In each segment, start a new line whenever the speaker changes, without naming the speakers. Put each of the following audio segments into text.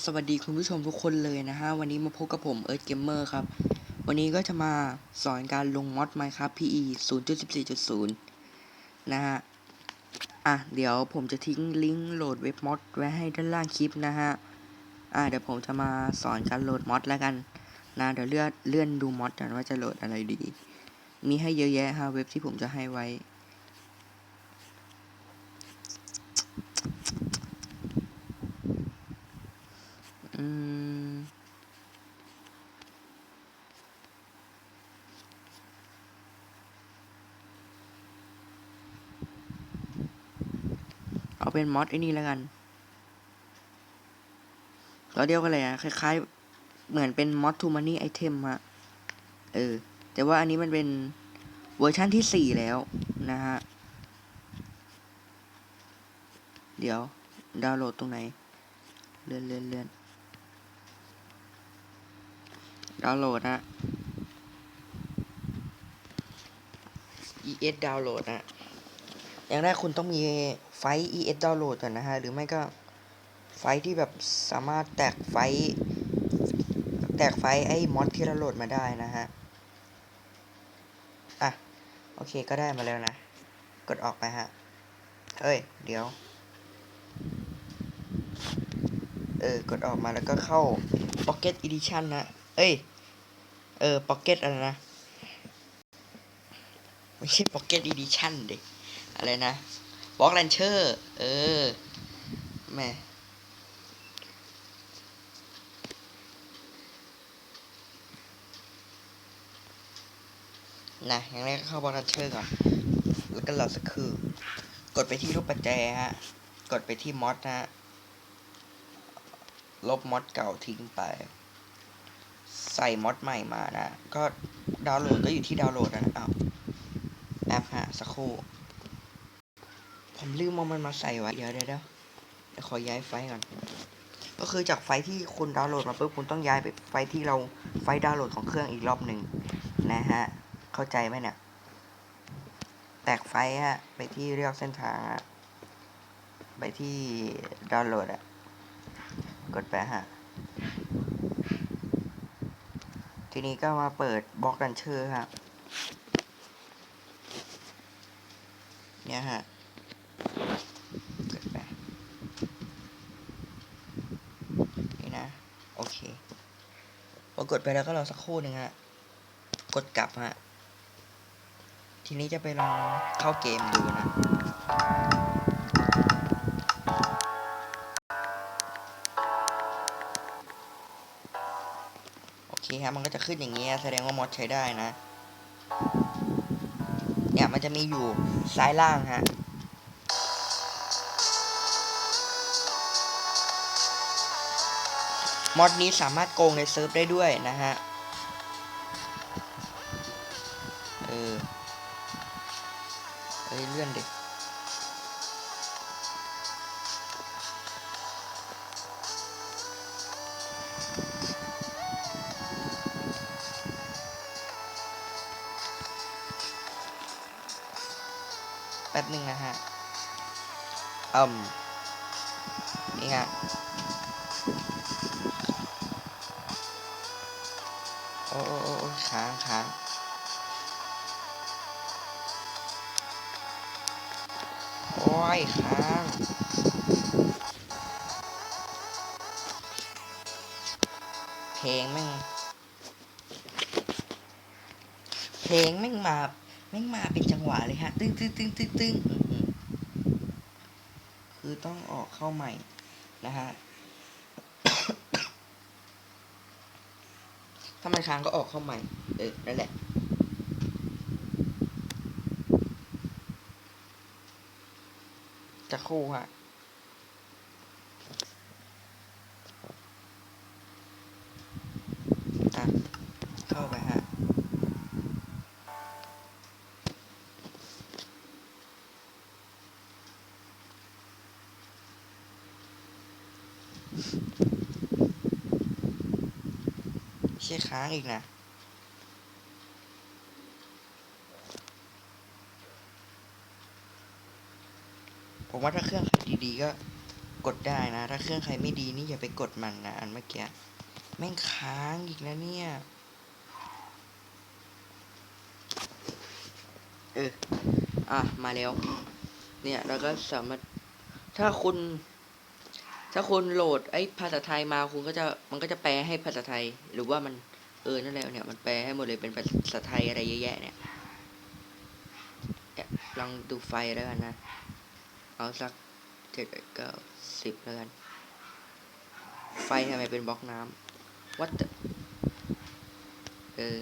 สวัสดีคุณผู้ชมทุกคนเลยนะฮะ วันนี้มาพบกับผมเอิร์ธเกมเมอร์ครับ วันนี้ก็จะมาสอนการลงมอด Minecraft PE 0.14.0 นะฮะ อะ เดี๋ยวผมจะทิ้งลิงก์โหลดเว็บมอดไว้ให้ด้านล่างคลิปนะฮะ อะ เดี๋ยวผมจะมาสอนการโหลดมอดแล้วกันนะเดี๋ยวเลื่อนเลื่อนดูมอดกันว่าจะโหลดอะไรดี มีให้เยอะแยะฮะเว็บที่ผมจะให้ไว้ เป็นมอดไอ้นี่แล้วกันเราเรียว่าอะไรอะคล้ายๆ เหมือนเป็นมอดทูมันนี่ไอเทมอะเออ แต่ว่าอันนี้มันเป็นเวอร์ชั่นที่สี่แล้วนะฮะ เดี๋ยว ดาวน์โหลดตรงไหน เลื่อนเลื่อนเลื่อนดาวน์โหลดนะ ES ดาวน์โหลดนะ อย่างแรกคุณต้องมีไฟล์ ES ดาวน์โหลดก่อนนะฮะ หรือไม่ก็ไฟล์ที่แบบสามารถแตกไฟล์แตกไฟล์ไอ้มอดที่เราโหลดมาได้นะฮะ อะ โอเคก็ได้มาแล้วนะ กดออกไปฮะเฮ้ย เดี๋ยว เออ กดออกมาแล้วก็เข้า Pocket Edition นะ เอ้ย เออ Pocket อะไรนะ ไม่ใช่ Pocket Edition เด็ก อะไรนะ Block Launcher เออแม่นะอย่างแรกก็เข้า Block Launcher ก่อน แล้วก็รอสักครู่กดไปที่รูปปัจแจฮะ กดไปที่มอดนะฮะ ลบมอดเก่าทิ้งไป ใส่มอดใหม่มานะ ก็ดาวน์โหลดก็อยู่ที่ดาวน์โหลดนะอ้าวแอปฮะ สักครู่ ผมลืมเอามันมาใส่ไว้เดี๋ยวเดี๋ยวเดี๋ยวเดี๋ยวขอย้ายไฟก่อน ก็คือจากไฟที่คุณดาวน์โหลดมาปุ๊บคุณต้องย้ายไปไฟที่เราไฟดาวน์โหลดของเครื่องอีกรอบหนึ่งนะฮะ เข้าใจไหมเนี่ย แตกไฟฮะ ไปที่เรียกเส้นทางฮะ ไปที่ดาวน์โหลดอะกดไปฮะ ทีนี้ก็มาเปิดบล็อกดันเชอร์ฮะ เนี่ยฮะกดไป นี่นะ โอเคพอกดไปแล้วก็รอสักครู่หนึ่งฮะ กดกลับฮะ ทีนี้จะไปลองเข้าเกมดูนะ โอเคครับมันก็จะขึ้นอย่างเงี้ยแสดงว่ามอดใช้ได้นะ เนี่ยมันจะมีอยู่ซ้ายล่างฮะ มอดนี้สามารถโกงในเซิร์ฟได้ด้วยนะฮะ เออเอ้ยเลื่อนดิแป๊บหนึ่งนะฮะอืมนี่ฮะ โอ้โอ้โอ้โอ้ค้างค้างโอ้ยค้างเพลงแม่งเพลงแม่งมาแม่งมาเป็นจังหวะเลยฮะ ตึ้งตึ้งตึ้งตึ้งตึ้งคือต้องออกเข้าใหม่นะฮะ ถ้ามันค้างก็ออกเข้าใหม่ เออ นั่นแหละ จะคู่ฮะอะ เข้าไปฮะ ไม่ใช่ค้างอีกนะ ผมว่าถ้าเครื่องขายดีๆก็กดได้นะ ถ้าเครื่องใครไม่ดีนี่อย่าไปกดมันนะ อันเมื่อกี้แม่งค้างอีกแล้วเนี่ย เออ อะ มาแล้ว เนี่ยเราก็สามารถ ถ้าคุณ ถ้าคุณโหลดไอ้ภาษาไทยมาคุณก็จะมันก็จะแปลให้ภาษาไทย หรือว่ามันเออนั่นแหละเนี่ยมันแปลให้หมดเลยเป็นภาษาไทยอะไรเยอะแยะเนี่ยเนี่ยลองดูไฟแล้วกันนะ เอาสักเจ็ดเก้าสิบแล้วกัน ไฟทำไมเป็นบล็อกน้ำวัดเออ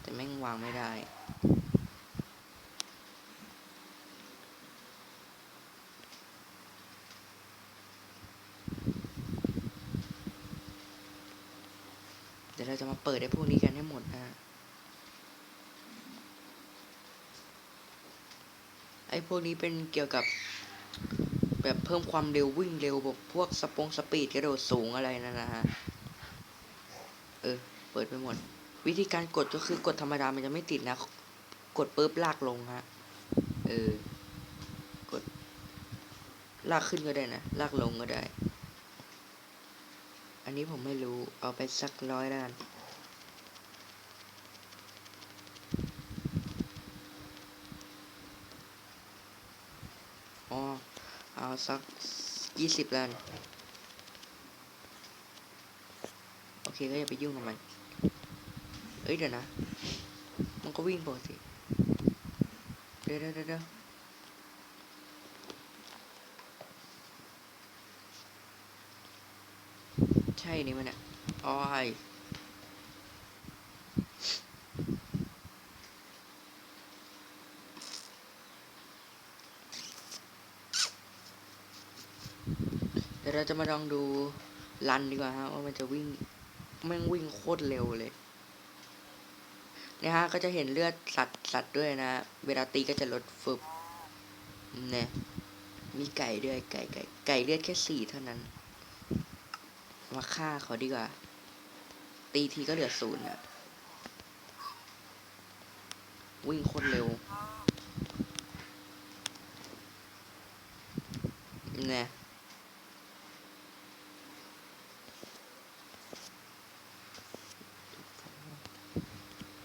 แต่แม่งวางไม่ได้ เดี๋ยวเราจะมาเปิดไอ้พวกนี้กันให้หมดนะไอ้พวกนี้เป็นเกี่ยวกับ แบบเพิ่มความเร็ววิ่งเร็วแบบพวกสปงสปีดกระโดดสูงอะไรนั่นนะฮะ เออ เปิดไปหมด วิธีการกดก็คือกดธรรมดามันจะไม่ติดนะ กดปุ๊บลากลงฮะ เออ กด ลากขึ้นก็ได้นะ ลากลงก็ได้ อันนี้ผมไม่รู้เอาไปสักร้อยแล้วกันอ๋อเอาสักยี่สิบล้านโอเคก็อย่าไปยุ่งกับมันเอ้ยเดี๋ยวนะ มันก็วิ่งปกติเดี๋ยวเดี๋ยวเดี๋ยวใช่นี่มันอะอ้อยเดี๋ยวเราจะมาลองดูรันดีกว่าฮะว่ามันจะวิ่งแม่งวิ่งโคตรเร็วเลยนะฮะก็จะเห็นเลือดสัตว์สัตว์ด้วยนะเวลาตีก็จะลดฟึบเนี่ยมีไก่ด้วยไก่ไก่ไก่เลือดแค่สี่เท่านั้น มาฆ่าเขาดีกว่า ตีทีก็เหลือศูนย์อะวิ่งคตรเร็วเนี่ย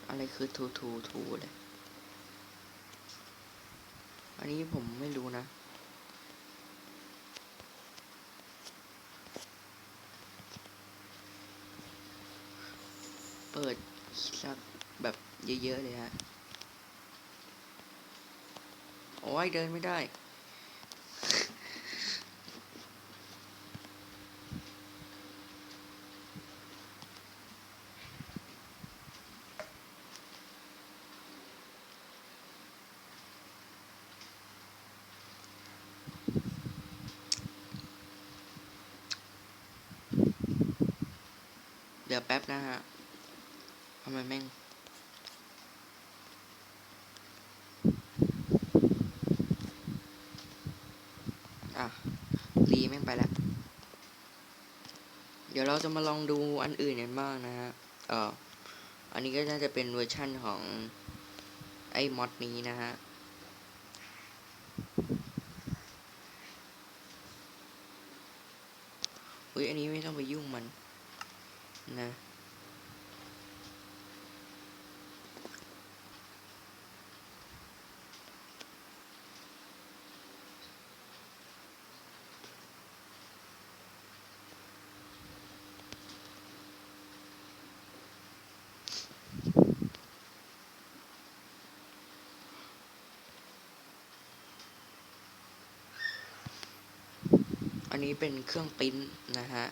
อะไรคือทูทูทูเลย อันนี้ผมไม่รู้นะ ปิดสักแบบเยอะๆเลยฮะ โอ้ยเดินไม่ได้เดี๋ยวแป๊บนะฮะ ทำไมแม่งอะรีแม่งไปแล้ว เดี๋ยวเราจะมาลองดูอันอื่นกันบ้างนะฮะ เอ่ออันนี้ก็น่าจะเป็นเวอร์ชั่นของ ไอ้มอดนี้นะฮะอุ้ยอันนี้ไม่ต้องไปยุ่งมันนะ อันนี้เป็นเครื่องปิ้นนะฮะ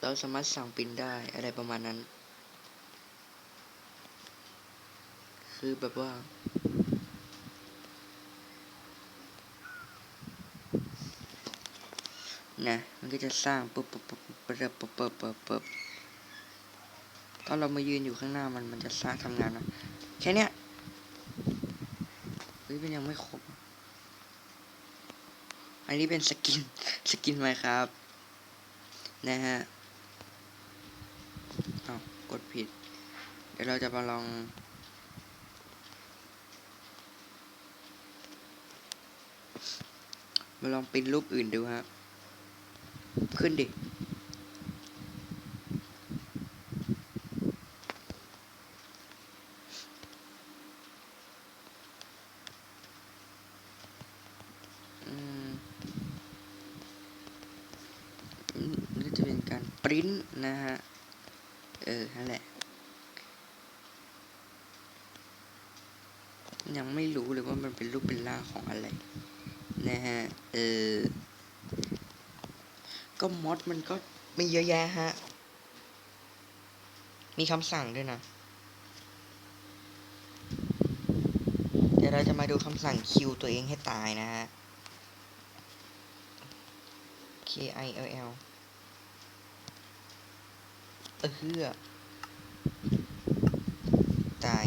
เราสามารถสั่งปิ้นได้อะไรประมาณนั้น คือแบบว่า นะ มันก็จะสร้างปุ๊บปุ๊บปุ๊บปุ๊บปุ๊บปุ๊บปุ๊บตอนเรามายืนอยู่ข้างหน้ามันมันจะสร้างทำงานนะ แค่เนี้ยเฮ้ยมันยังไม่ครบ นนี้เป็นสกิน สกินไหมครับ นะฮะอ้ากดผิด เดี๋ยวเราจะมาลองมาลองปริ้นรูปอื่นดูฮะ ขึ้นดิ อืมอืมนี่จะเปริ้นนะฮะ เออ นั่นแหละ ยังไม่รู้เลยว่ามันเป็นรูปเป็นร่างของอะไร นะฮะ เออ ก็มอดมันก็มีเยอะแยะฮะ มีคำสั่งด้วยนะ เดี๋ยวเราจะมาดูคำสั่งคิวตัวเองให้ตายนะฮะ K I L L ออเฮือตาย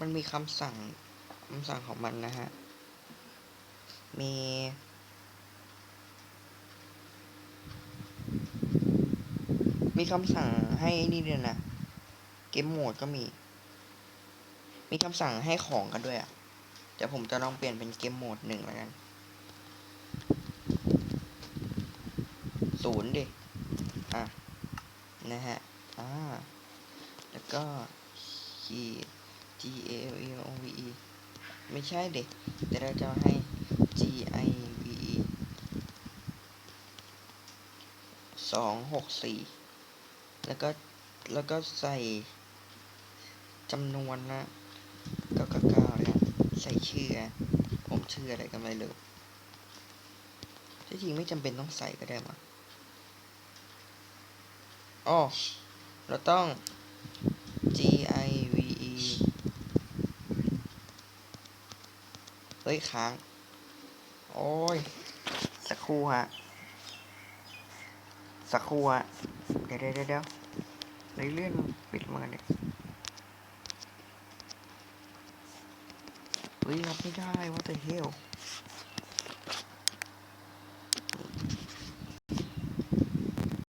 มันมีคำสั่งคำสั่งของมันนะฮะ มีมีคำสั่งให้นี่ด้วยนะ เกมโหมดก็มี มีคำสั่งให้ของกันด้วยอะ่ะเดี๋ยวผมจะลองเปลี่ยนเป็นเกมโหมดหนึ่งแล้วกันศูนย์ดิ อะ นะฮะ อ่า แล้วก็ขีด G A L E O V E ไม่ใช่เด็กแต่เราจะให้ G I V E สองหกสี่แล้วก็ แล้วก็ใส่ จำนวนนะก้าเก้าเก้าเนี่ยใส่ชื่อ ผมชื่ออะไรก็ไม่รู้ที่จริงไม่จำเป็นต้องใส่ก็ได้มั้งอ๋อเราต้อง G I V E เฮ้ยค้าง โอ้ย สักครู่ฮะ สักครู่ฮะ เดี๋ยวเดี๋ยวเดี๋ยวเดี๋ยวในเลื่อนปิดมาเนี่ย เฮ้ยรับไม่